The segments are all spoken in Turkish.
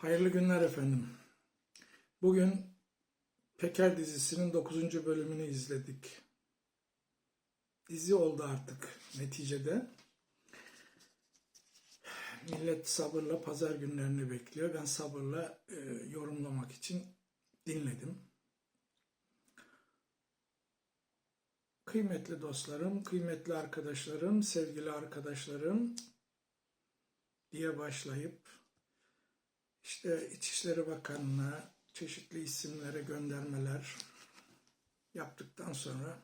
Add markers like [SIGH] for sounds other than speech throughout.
Hayırlı günler efendim. Bugün Peker dizisinin 9. bölümünü izledik. Dizi oldu artık neticede. Millet sabırla pazar günlerini bekliyor. Ben sabırla e, yorumlamak için dinledim. Kıymetli dostlarım, kıymetli arkadaşlarım, sevgili arkadaşlarım diye başlayıp işte İçişleri Bakanı'na çeşitli isimlere göndermeler yaptıktan sonra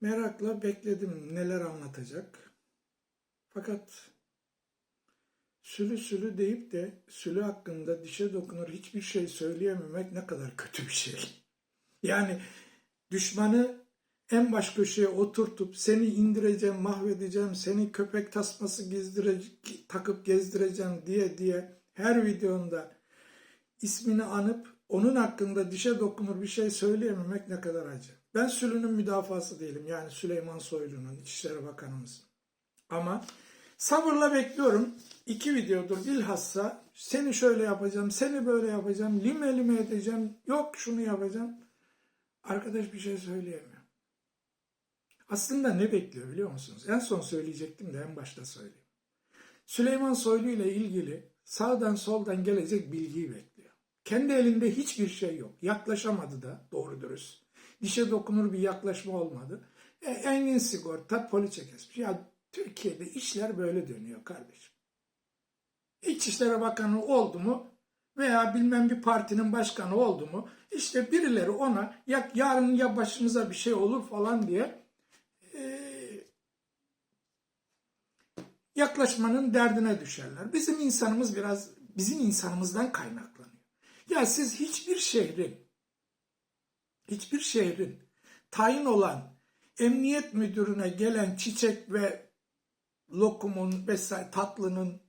merakla bekledim neler anlatacak. Fakat sülü sülü deyip de sülü hakkında dişe dokunur hiçbir şey söyleyememek ne kadar kötü bir şey. Yani düşmanı en baş köşeye oturtup seni indireceğim, mahvedeceğim, seni köpek tasması gezdire, takıp gezdireceğim diye diye her videonda ismini anıp onun hakkında dişe dokunur bir şey söyleyememek ne kadar acı. Ben Sülü'nün müdafası değilim. Yani Süleyman Soylu'nun, İçişleri Bakanımız. Ama sabırla bekliyorum. İki videodur bilhassa seni şöyle yapacağım, seni böyle yapacağım, lime lime edeceğim, yok şunu yapacağım. Arkadaş bir şey söyleyemiyor. Aslında ne bekliyor biliyor musunuz? En son söyleyecektim de en başta söyleyeyim. Süleyman Soylu ile ilgili sağdan soldan gelecek bilgiyi bekliyor. Kendi elinde hiçbir şey yok. Yaklaşamadı da doğru dürüst. Dişe dokunur bir yaklaşma olmadı. E, engin sigorta poliçe kesmiş. Ya Türkiye'de işler böyle dönüyor kardeşim. İçişleri Bakanı oldu mu veya bilmem bir partinin başkanı oldu mu işte birileri ona ya yarın ya başımıza bir şey olur falan diye e, yaklaşmanın derdine düşerler. Bizim insanımız biraz bizim insanımızdan kaynaklanıyor. Ya siz hiçbir şehrin hiçbir şehrin tayin olan emniyet müdürüne gelen çiçek ve lokumun vesaire tatlının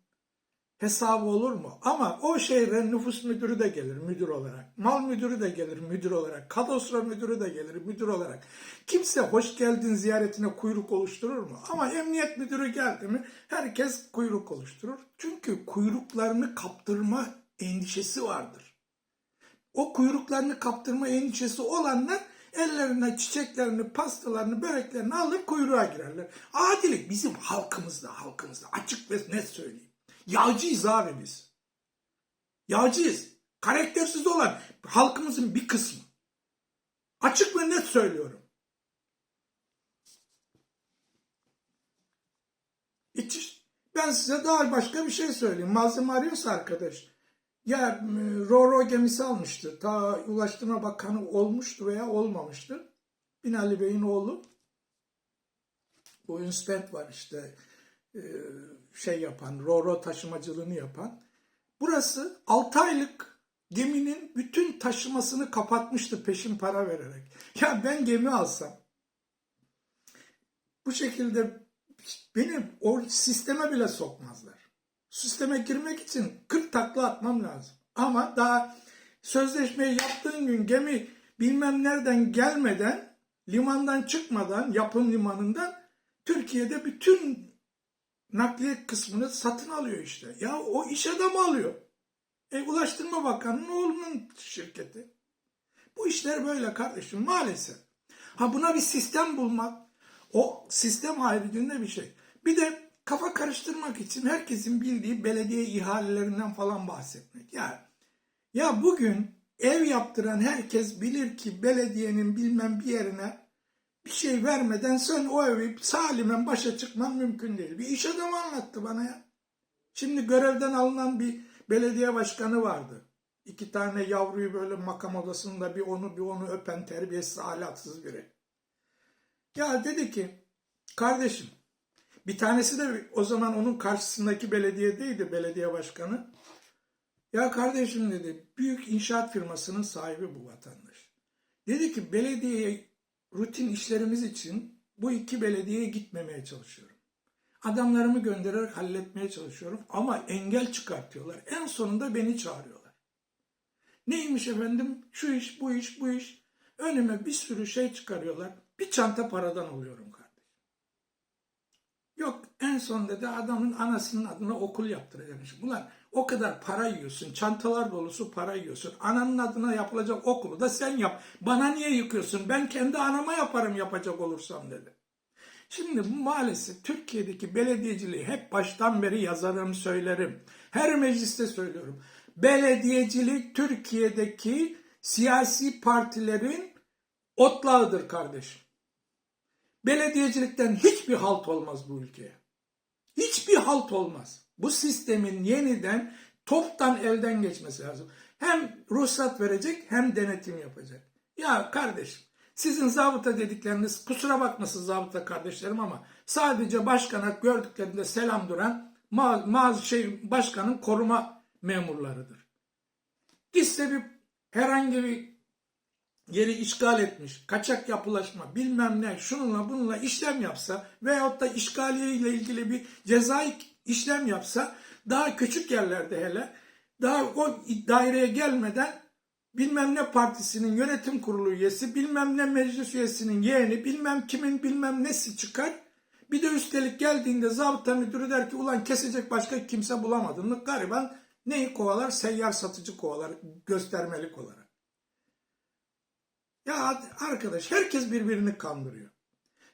hesabı olur mu? Ama o şehre nüfus müdürü de gelir müdür olarak. Mal müdürü de gelir müdür olarak. Kadastro müdürü de gelir müdür olarak. Kimse hoş geldin ziyaretine kuyruk oluşturur mu? Ama emniyet müdürü geldi mi herkes kuyruk oluşturur. Çünkü kuyruklarını kaptırma endişesi vardır. O kuyruklarını kaptırma endişesi olanlar ellerine çiçeklerini, pastalarını, böreklerini alır kuyruğa girerler. Adilik bizim halkımızda, halkımızda açık ve net söyleyeyim. Yağcıyız abi biz. Yağcıyız. Karaktersiz olan halkımızın bir kısmı. Açık ve net söylüyorum. Ben size daha başka bir şey söyleyeyim. Malzeme arıyorsa arkadaş. Ya Roro gemisi almıştı. Ta Ulaştırma Bakanı olmuştu veya olmamıştı. Binali Bey'in oğlu. Bu Ünspent var işte şey yapan, Roro taşımacılığını yapan. Burası 6 aylık geminin bütün taşımasını kapatmıştı peşin para vererek. [LAUGHS] Ya ben gemi alsam bu şekilde beni o sisteme bile sokmazlar. Sisteme girmek için 40 takla atmam lazım. Ama daha sözleşmeyi yaptığın gün gemi bilmem nereden gelmeden, limandan çıkmadan, yapım limanından Türkiye'de bütün nakliye kısmını satın alıyor işte. Ya o iş adamı alıyor. E, Ulaştırma Bakanı'nın oğlunun şirketi. Bu işler böyle kardeşim maalesef. Ha buna bir sistem bulmak, o sistem haricinde bir şey. Bir de kafa karıştırmak için herkesin bildiği belediye ihalelerinden falan bahsetmek. Ya, ya bugün ev yaptıran herkes bilir ki belediyenin bilmem bir yerine bir şey vermeden sen o evi salimen başa çıkman mümkün değil. Bir iş adamı anlattı bana ya. Şimdi görevden alınan bir belediye başkanı vardı. İki tane yavruyu böyle makam odasında bir onu bir onu öpen terbiyesiz ahlaksız biri. Ya dedi ki kardeşim bir tanesi de o zaman onun karşısındaki belediyedeydi belediye başkanı. Ya kardeşim dedi büyük inşaat firmasının sahibi bu vatandaş. Dedi ki belediyeye rutin işlerimiz için bu iki belediyeye gitmemeye çalışıyorum. Adamlarımı göndererek halletmeye çalışıyorum ama engel çıkartıyorlar. En sonunda beni çağırıyorlar. Neymiş efendim? Şu iş, bu iş, bu iş. Önüme bir sürü şey çıkarıyorlar. Bir çanta paradan oluyorum kardeşim. Yok en son dedi adamın anasının adına okul yaptıracakmış. Ulan o kadar para yiyorsun, çantalar dolusu para yiyorsun. Ananın adına yapılacak okulu da sen yap. Bana niye yıkıyorsun? Ben kendi anama yaparım yapacak olursam dedi. Şimdi maalesef Türkiye'deki belediyeciliği hep baştan beri yazarım, söylerim. Her mecliste söylüyorum. Belediyecilik Türkiye'deki siyasi partilerin otlağıdır kardeşim. Belediyecilikten hiçbir halt olmaz bu ülkeye. Hiçbir halt olmaz. Bu sistemin yeniden toptan elden geçmesi lazım. Hem ruhsat verecek hem denetim yapacak. Ya kardeşim sizin zabıta dedikleriniz kusura bakmasın zabıta kardeşlerim ama sadece başkana gördüklerinde selam duran ma- ma- şey başkanın koruma memurlarıdır. Gitse bir herhangi bir yeri işgal etmiş, kaçak yapılaşma bilmem ne şununla bununla işlem yapsa veyahut da işgaliye ile ilgili bir cezai işlem yapsa daha küçük yerlerde hele daha o daireye gelmeden bilmem ne partisinin yönetim kurulu üyesi, bilmem ne meclis üyesinin yeğeni, bilmem kimin bilmem nesi çıkar. Bir de üstelik geldiğinde zabıta müdürü der ki ulan kesecek başka kimse bulamadın mı? Gariban neyi kovalar? Seyyar satıcı kovalar göstermelik olarak. Ya arkadaş herkes birbirini kandırıyor.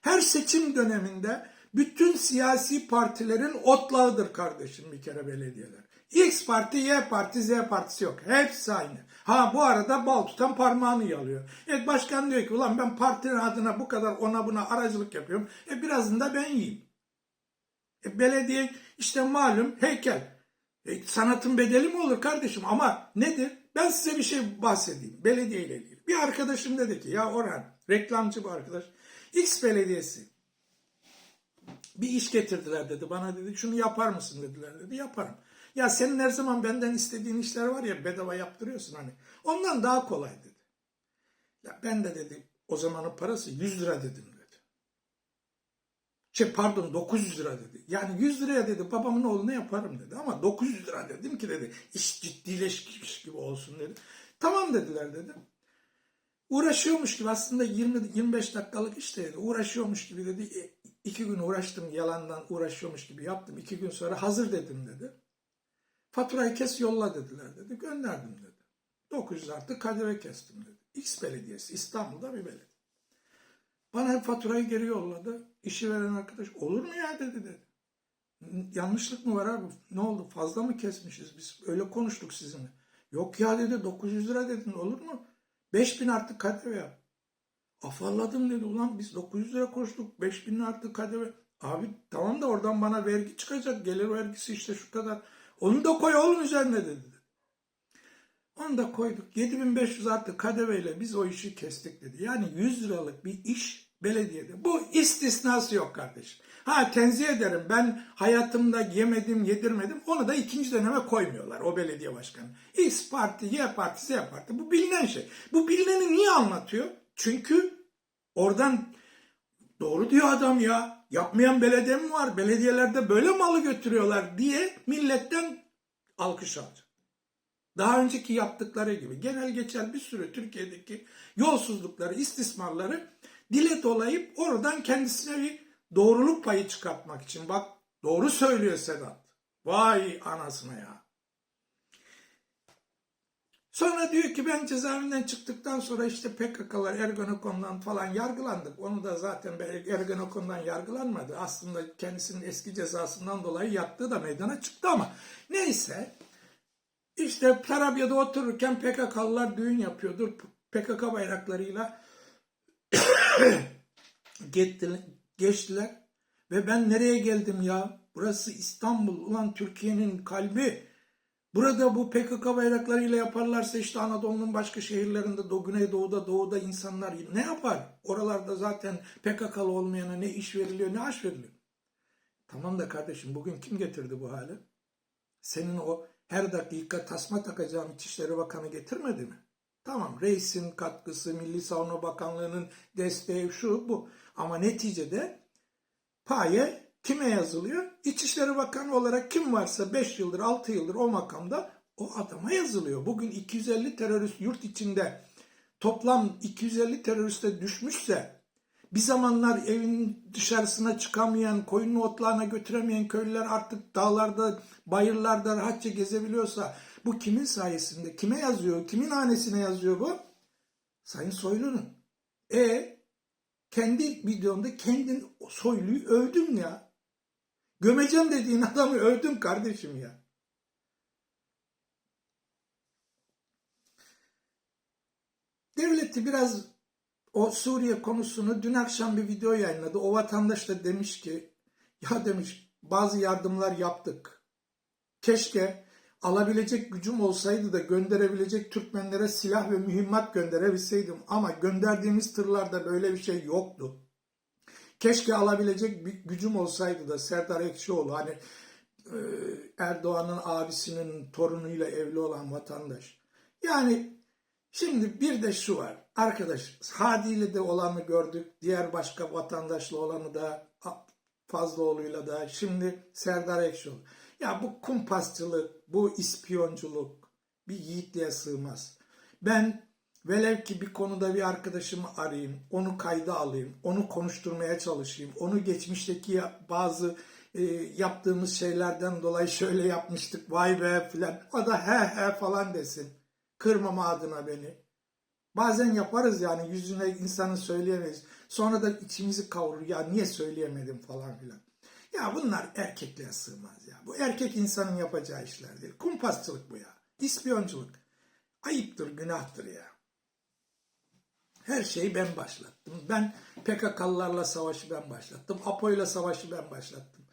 Her seçim döneminde bütün siyasi partilerin otlağıdır kardeşim bir kere belediyeler. X parti, Y parti, Z partisi yok. Hepsi aynı. Ha bu arada bal tutan parmağını yalıyor. Evet başkan diyor ki ulan ben partinin adına bu kadar ona buna aracılık yapıyorum. E birazını da ben yiyeyim. E, belediye işte malum heykel. E, sanatın bedeli mi olur kardeşim? Ama nedir? Ben size bir şey bahsedeyim. Belediye ile ilgili. Bir arkadaşım dedi ki ya Orhan reklamcı bu arkadaş. X belediyesi bir iş getirdiler dedi. Bana dedi şunu yapar mısın dediler dedi. Yaparım. Ya senin her zaman benden istediğin işler var ya bedava yaptırıyorsun hani. Ondan daha kolay dedi. Ya ben de dedi o zamanın parası 100 lira dedim dedi. Şey pardon 900 lira dedi. Yani 100 liraya dedi babamın oğluna yaparım dedi. Ama 900 lira dedim ki dedi iş ciddileşmiş gibi olsun dedi. Tamam dediler dedi. Uğraşıyormuş gibi aslında 20-25 dakikalık işte dedi. Uğraşıyormuş gibi dedi. E, iki gün uğraştım yalandan uğraşıyormuş gibi yaptım. İki gün sonra hazır dedim dedi. Faturayı kes yolla dediler dedi. Gönderdim dedi. 900 artı kadeve kestim dedi. X belediyesi İstanbul'da bir belediye. Bana faturayı geri yolladı. İşi veren arkadaş olur mu ya dedi dedi. Yanlışlık mı var abi? Ne oldu? Fazla mı kesmişiz biz? Öyle konuştuk sizinle. Yok ya dedi 900 lira dedin olur mu? 5000 artı yap. Afalladım dedi ulan biz 900 lira koştuk 5000 artı kadeve. Abi tamam da oradan bana vergi çıkacak. Gelir vergisi işte şu kadar. Onu da koy oğlum üzerine dedi. Onu da koyduk. 7500 artı kadeveyle biz o işi kestik dedi. Yani 100 liralık bir iş belediyede. Bu istisnası yok kardeşim. Ha tenzih ederim. Ben hayatımda yemedim, yedirmedim. Onu da ikinci döneme koymuyorlar o belediye başkanı. X parti, Y parti, Z parti. Bu bilinen şey. Bu bilineni niye anlatıyor? Çünkü oradan doğru diyor adam ya. Yapmayan belediye mi var? Belediyelerde böyle malı götürüyorlar diye milletten alkış alacak. Daha önceki yaptıkları gibi genel geçer bir sürü Türkiye'deki yolsuzlukları, istismarları dile dolayıp oradan kendisine bir doğruluk payı çıkartmak için. Bak doğru söylüyor Sedat. Vay anasına ya. Sonra diyor ki ben cezaevinden çıktıktan sonra işte PKK'lar Ergenekon'dan falan yargılandık. Onu da zaten Ergenekon'dan yargılanmadı. Aslında kendisinin eski cezasından dolayı yattığı da meydana çıktı ama neyse. İşte Tarabya'da otururken PKK'lılar düğün yapıyordur. PKK bayraklarıyla [COUGHS] geçtiler. Ve ben nereye geldim ya? Burası İstanbul. Ulan Türkiye'nin kalbi. Burada bu PKK bayraklarıyla yaparlarsa işte Anadolu'nun başka şehirlerinde, Do Güneydoğu'da, Doğu'da insanlar ne yapar? Oralarda zaten PKK'lı olmayana ne iş veriliyor, ne aş veriliyor. Tamam da kardeşim bugün kim getirdi bu hali? Senin o her dakika tasma takacağım İçişleri Bakanı getirmedi mi? Tamam reisin katkısı, Milli Savunma Bakanlığı'nın desteği şu bu. Ama neticede paye kime yazılıyor? İçişleri Bakanı olarak kim varsa 5 yıldır 6 yıldır o makamda o adama yazılıyor. Bugün 250 terörist yurt içinde toplam 250 teröriste düşmüşse Bir zamanlar evin dışarısına çıkamayan, koyun otlarına götüremeyen köylüler artık dağlarda, bayırlarda rahatça gezebiliyorsa bu kimin sayesinde? Kime yazıyor? Kimin hanesine yazıyor bu? Sayın Soylu'nun. E kendi videomda kendin Soylu'yu övdün ya. Gömeceğim dediğin adamı övdün kardeşim ya. Devleti biraz o Suriye konusunu dün akşam bir video yayınladı. O vatandaş da demiş ki ya demiş bazı yardımlar yaptık. Keşke alabilecek gücüm olsaydı da gönderebilecek Türkmenlere silah ve mühimmat gönderebilseydim. Ama gönderdiğimiz tırlarda böyle bir şey yoktu. Keşke alabilecek bir gücüm olsaydı da Serdar Ekşioğlu hani e, Erdoğan'ın abisinin torunuyla evli olan vatandaş. Yani Şimdi bir de şu var. Arkadaş Hadi ile de olanı gördük. Diğer başka vatandaşla olanı da Fazlıoğlu'yla da. Şimdi Serdar Ekşioğlu. Ya bu kumpasçılık, bu ispiyonculuk bir yiğitliğe sığmaz. Ben velev ki bir konuda bir arkadaşımı arayayım, onu kayda alayım, onu konuşturmaya çalışayım, onu geçmişteki bazı e, yaptığımız şeylerden dolayı şöyle yapmıştık vay be filan. O da he he falan desin. Kırmama adına beni. Bazen yaparız yani yüzüne insanı söyleyemeyiz. Sonra da içimizi kavurur ya niye söyleyemedim falan filan. Ya bunlar erkekliğe sığmaz ya. Bu erkek insanın yapacağı işler değil. Kumpasçılık bu ya. İspiyonculuk. Ayıptır, günahtır ya. Her şeyi ben başlattım. Ben PKK'lılarla savaşı ben başlattım. APO'yla savaşı ben başlattım.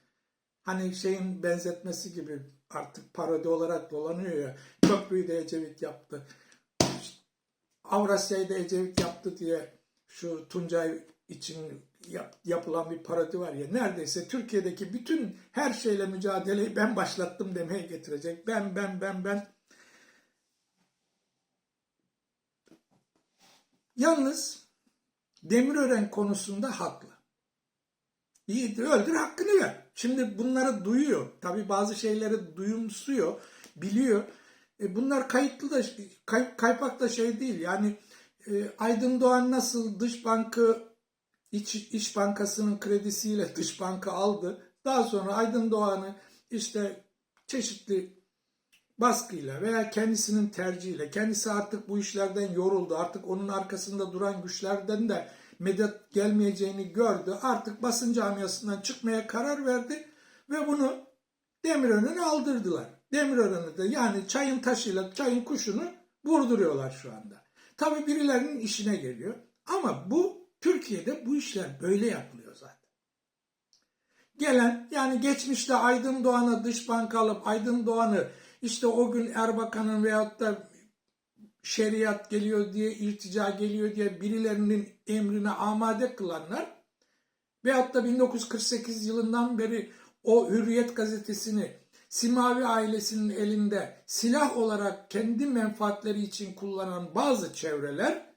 Hani şeyin benzetmesi gibi artık parodi olarak dolanıyor ya. Köprüyü de Ecevit yaptı. Avrasya'yı da Ecevit yaptı diye şu Tuncay için yap, yapılan bir parodi var ya. Neredeyse Türkiye'deki bütün her şeyle mücadeleyi ben başlattım demeye getirecek. Ben, ben, ben, ben. Yalnız Demirören konusunda haklı. Yiğit öldür hakkını ver. Şimdi bunları duyuyor. Tabi bazı şeyleri duyumsuyor, biliyor. E bunlar kayıtlı da kay, kaypak da şey değil. Yani e, Aydın Doğan nasıl dış bankı İç, İş Bankası'nın kredisiyle dış banka aldı. Daha sonra Aydın Doğan'ı işte çeşitli baskıyla veya kendisinin tercihiyle, kendisi artık bu işlerden yoruldu. Artık onun arkasında duran güçlerden de medet gelmeyeceğini gördü. Artık basın camiasından çıkmaya karar verdi ve bunu Demirören'e aldırdılar. Demirören'e de yani çayın taşıyla çayın kuşunu vurduruyorlar şu anda. Tabi birilerinin işine geliyor. Ama bu Türkiye'de bu işler böyle yapılıyor zaten. Gelen yani geçmişte Aydın Doğan'a dış banka alıp Aydın Doğan'ı işte o gün Erbakan'ın veyahut da şeriat geliyor diye, irtica geliyor diye birilerinin emrine amade kılanlar veyahut da 1948 yılından beri o Hürriyet gazetesini Simavi ailesinin elinde silah olarak kendi menfaatleri için kullanan bazı çevreler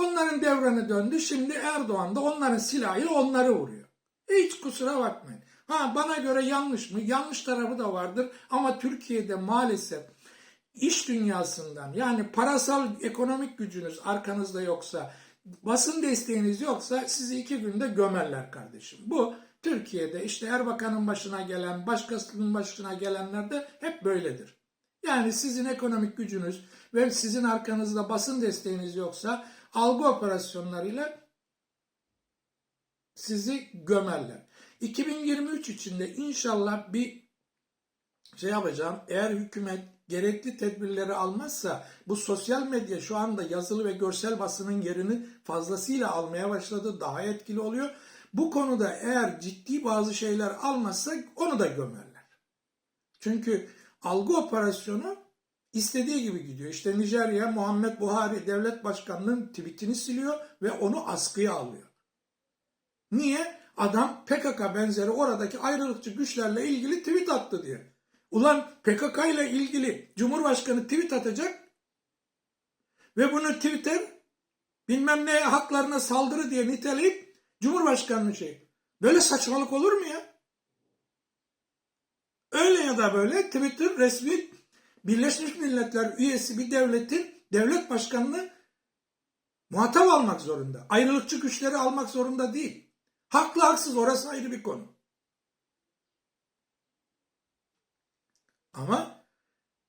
onların devreni döndü. Şimdi Erdoğan da onların silahıyla onları vuruyor. Hiç kusura bakmayın. Ha bana göre yanlış mı? Yanlış tarafı da vardır ama Türkiye'de maalesef iş dünyasından yani parasal ekonomik gücünüz arkanızda yoksa basın desteğiniz yoksa sizi iki günde gömerler kardeşim. Bu Türkiye'de işte Erbakan'ın başına gelen, başkasının başına gelenler de hep böyledir. Yani sizin ekonomik gücünüz ve sizin arkanızda basın desteğiniz yoksa algı operasyonlarıyla sizi gömerler. 2023 içinde inşallah bir şey yapacağım. Eğer hükümet gerekli tedbirleri almazsa bu sosyal medya şu anda yazılı ve görsel basının yerini fazlasıyla almaya başladı. Daha etkili oluyor. Bu konuda eğer ciddi bazı şeyler almazsa onu da gömerler. Çünkü algı operasyonu istediği gibi gidiyor. İşte Nijerya Muhammed Buhari devlet başkanının tweetini siliyor ve onu askıya alıyor. Niye? Adam PKK benzeri oradaki ayrılıkçı güçlerle ilgili tweet attı diye. Ulan PKK ile ilgili Cumhurbaşkanı tweet atacak ve bunu Twitter bilmem ne haklarına saldırı diye niteleyip Cumhurbaşkanı'nın şey. Böyle saçmalık olur mu ya? Öyle ya da böyle Twitter resmi Birleşmiş Milletler üyesi bir devletin devlet başkanını Muhatap almak zorunda. Ayrılıkçı güçleri almak zorunda değil. Haklı haksız orası ayrı bir konu. Ama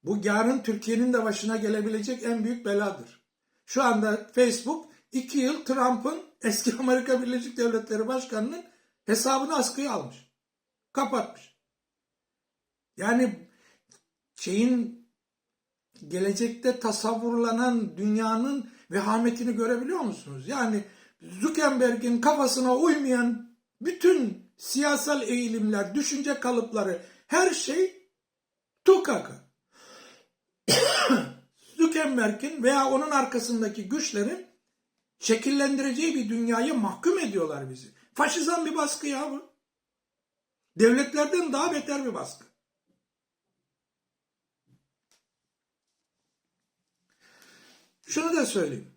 bu yarın Türkiye'nin de başına gelebilecek en büyük beladır. Şu anda Facebook iki yıl Trump'ın eski [LAUGHS] Amerika Birleşik Devletleri Başkanı'nın hesabını askıya almış. Kapatmış. Yani şeyin gelecekte tasavvurlanan dünyanın vehametini görebiliyor musunuz? Yani Zuckerberg'in kafasına uymayan bütün siyasal eğilimler, düşünce kalıpları, her şey tukaka. [COUGHS] Zuckerberg'in veya onun arkasındaki güçlerin şekillendireceği bir dünyayı mahkum ediyorlar bizi. Faşizan bir baskı ya bu. Devletlerden daha beter bir baskı. Şunu da söyleyeyim.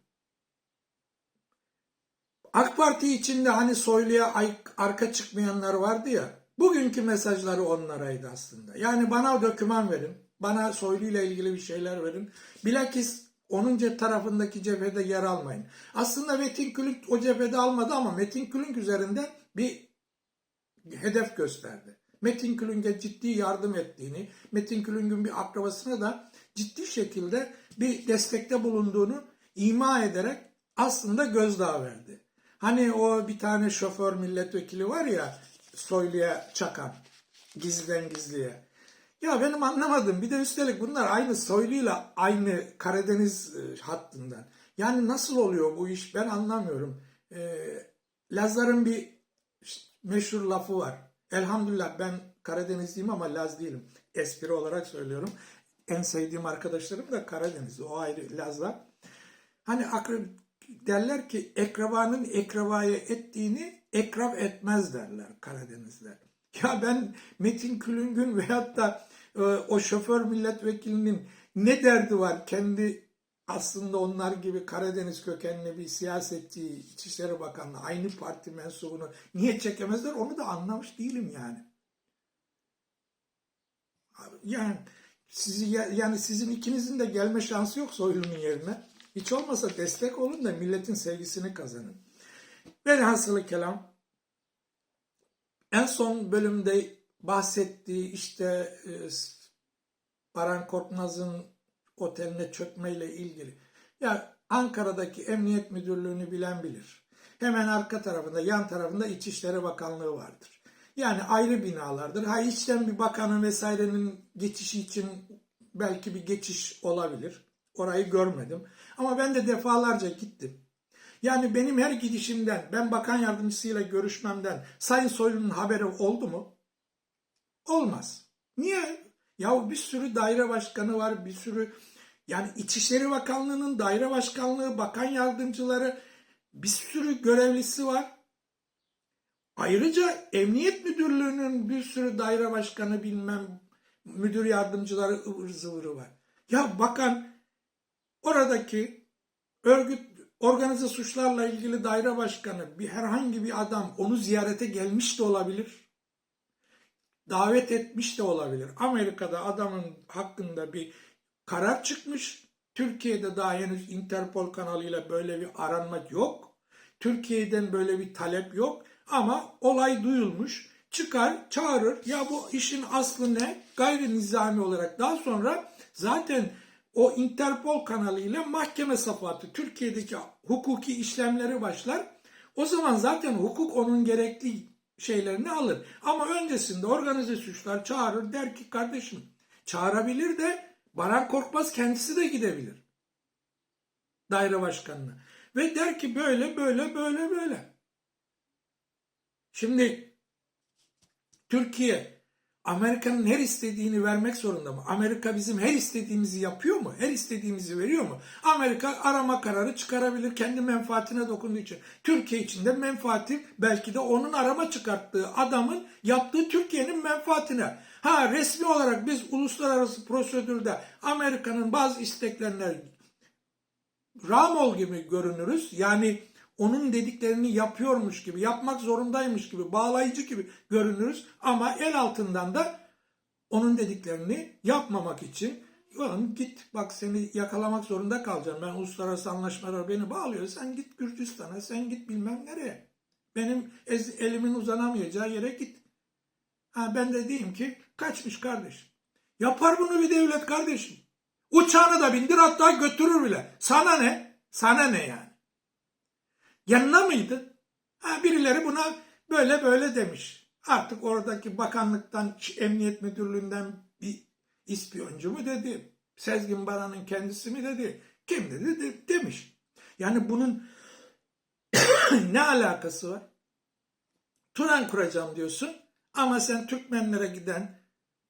AK Parti içinde hani Soylu'ya arka çıkmayanlar vardı ya. Bugünkü mesajları onlaraydı aslında. Yani bana döküman verin. Bana Soylu ile ilgili bir şeyler verin. Bilakis onun ce- tarafındaki cephede yer almayın. Aslında Metin Külünk o cephede almadı ama Metin Külünk üzerinde bir hedef gösterdi. Metin Külünk'e ciddi yardım ettiğini, Metin Külünk'ün bir akrabasına da ciddi şekilde bir destekte bulunduğunu ima ederek aslında gözdağı verdi. Hani o bir tane şoför milletvekili var ya Soylu'ya çakan gizliden gizliye. Ya benim anlamadım. Bir de üstelik bunlar aynı Soylu'yla aynı Karadeniz e, hattından. Yani nasıl oluyor bu iş ben anlamıyorum. Ee, Lazların bir meşhur lafı var. Elhamdülillah ben Karadenizliyim ama Laz değilim. Espri olarak söylüyorum. En sevdiğim arkadaşlarım da Karadenizli. O ayrı Lazlar. Hani akra- derler ki ekrabanın ekrabaya ettiğini ekrab etmez derler Karadenizler. [LAUGHS] Ya ben Metin Külüngün veyahut da e, o şoför milletvekilinin ne derdi var kendi aslında onlar gibi Karadeniz kökenli bir siyasetçi, İçişleri Bakanı, aynı parti mensubunu niye çekemezler onu da anlamış değilim yani. Yani sizi yani sizin ikinizin de gelme şansı yok Soylu'nun yerine. Hiç olmasa destek olun da milletin sevgisini kazanın. Velhasılı kelam en son bölümde bahsettiği işte e, Baran Korkmaz'ın oteline çökmeyle ilgili. Ya Ankara'daki Emniyet Müdürlüğü'nü bilen bilir. Hemen arka tarafında, yan tarafında İçişleri Bakanlığı vardır. Yani ayrı binalardır. Ha içten bir bakanın vesairenin geçişi için belki bir geçiş olabilir. Orayı görmedim. Ama ben de defalarca gittim. Yani benim her gidişimden, ben bakan yardımcısıyla görüşmemden Sayın Soylu'nun haberi oldu mu? Olmaz. Niye? Ya bir sürü daire başkanı var, bir sürü yani İçişleri Bakanlığı'nın daire başkanlığı, bakan yardımcıları, bir sürü görevlisi var. Ayrıca Emniyet Müdürlüğü'nün bir sürü daire başkanı bilmem müdür yardımcıları ıvır zıvırı var. Ya bakan oradaki örgüt organize suçlarla ilgili daire başkanı bir herhangi bir adam onu ziyarete gelmiş de olabilir. Davet etmiş de olabilir. Amerika'da adamın hakkında bir karar çıkmış. Türkiye'de daha henüz Interpol kanalıyla böyle bir aranma yok. Türkiye'den böyle bir talep yok. Ama olay duyulmuş. Çıkar, çağırır. Ya bu işin aslı ne? Gayri nizami olarak. Daha sonra zaten o Interpol kanalıyla mahkeme safatı Türkiye'deki hukuki işlemleri başlar. O zaman zaten hukuk onun gerekli şeylerini alır. Ama öncesinde organize suçlar çağırır der ki kardeşim çağırabilir de Baran Korkmaz kendisi de gidebilir. Daire başkanına. Ve der ki böyle böyle böyle böyle. Şimdi Türkiye Amerika'nın her istediğini vermek zorunda mı? Amerika bizim her istediğimizi yapıyor mu? Her istediğimizi veriyor mu? Amerika arama kararı çıkarabilir kendi menfaatine dokunduğu için. Türkiye için de menfaati belki de onun arama çıkarttığı adamın yaptığı Türkiye'nin menfaatine. Ha resmi olarak biz uluslararası prosedürde Amerika'nın bazı isteklerine Ramol gibi görünürüz. Yani onun dediklerini yapıyormuş gibi, yapmak zorundaymış gibi, bağlayıcı gibi görünürüz. Ama el altından da onun dediklerini yapmamak için Oğlum git bak seni yakalamak zorunda kalacağım. Ben uluslararası anlaşmalar beni bağlıyor. Sen git Gürcistan'a, sen git bilmem nereye. Benim elimin uzanamayacağı yere git. Ha ben de diyeyim ki kaçmış kardeşim. Yapar bunu bir devlet kardeşim. Uçağını da bindir hatta götürür bile. Sana ne? Sana ne yani? Yanına mıydı? Ha birileri buna böyle böyle demiş. Artık oradaki bakanlıktan, emniyet müdürlüğünden bir ispiyoncu mu dedi? Sezgin Baran'ın kendisi mi dedi? Kim dedi? De- demiş. Yani bunun [COUGHS] ne alakası var? Turan kuracağım diyorsun ama sen Türkmenlere giden,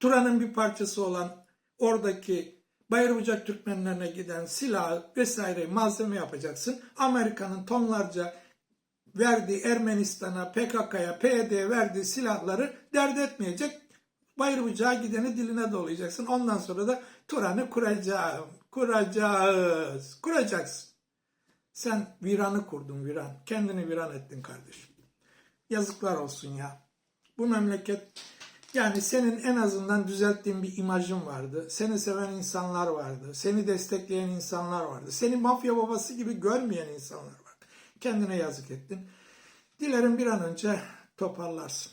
Turan'ın bir parçası olan oradaki Bayırbucak Türkmenlerine giden silah vesaire malzeme yapacaksın. Amerika'nın tonlarca verdiği Ermenistan'a, PKK'ya, PYD'ye verdiği silahları dert etmeyecek. Bayırbucak'a gideni diline dolayacaksın. Ondan sonra da Turan'ı kuracağım, kuracağız, kuracaksın. Sen viranı kurdun viran. Kendini viran ettin kardeşim. Yazıklar olsun ya. Bu memleket yani senin en azından düzelttiğin bir imajın vardı. Seni seven insanlar vardı. Seni destekleyen insanlar vardı. Seni mafya babası gibi görmeyen insanlar vardı. Kendine yazık ettin. Dilerim bir an önce toparlarsın.